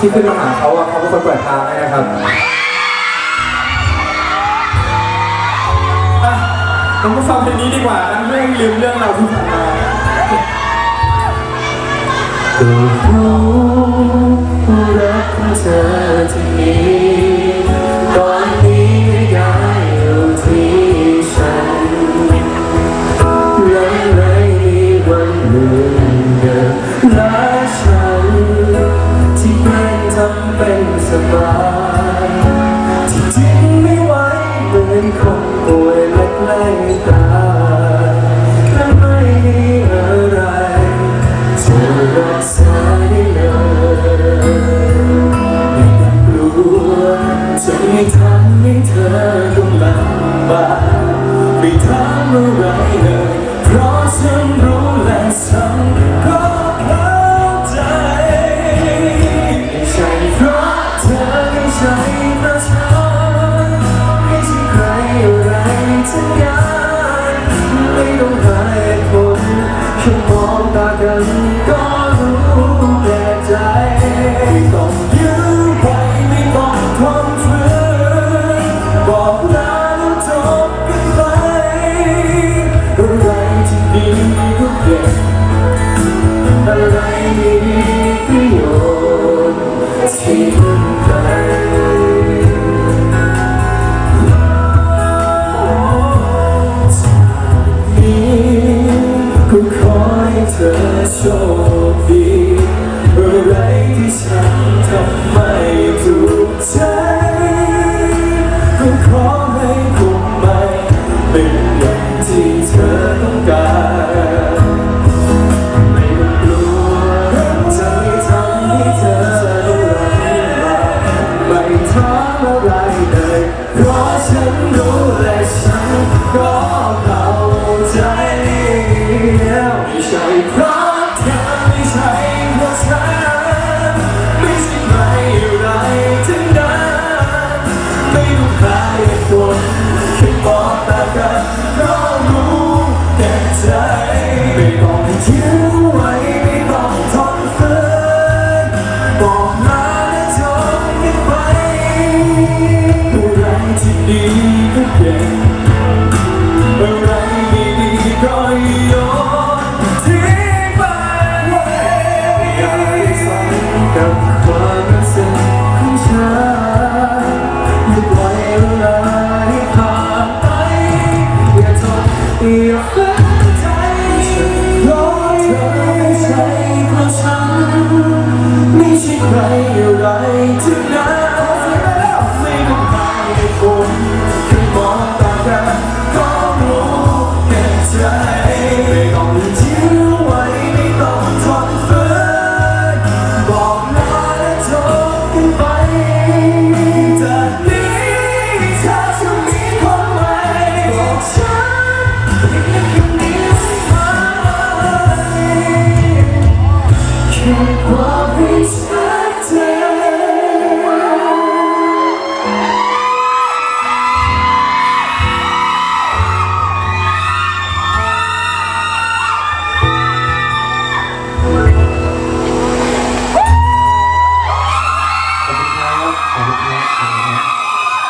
ที่ขึ้นมาหาเขาอะเขาเป็นคนเปิดทางให้นะครับอะเรามาฟังเพลงนี้ดีกว่านะเรื่องลืมเรื่องเราวที่ผ่านมาก็รู้ว่า สบายที่จริงไม่ไหวเหมือนคนป่วยและใกล้ตายและไม่มีอะไรจะรักษาได้เลยไม่ต้องกลัวจะไม่ทำให้เธอต้องลำบากไม่ถามอะไรเลยเพราะฉันรู้และฉันก็เอะไรทั้งนั้ ธอโชคดีอะไรที่ฉันทำไม่ถูกใจก็ขอให้คงไม่เป็นอย่างที่เธอต้องการไม่ต้องกลัวจะไม่ทำให้เธอรักไม่ท้อ Your glory's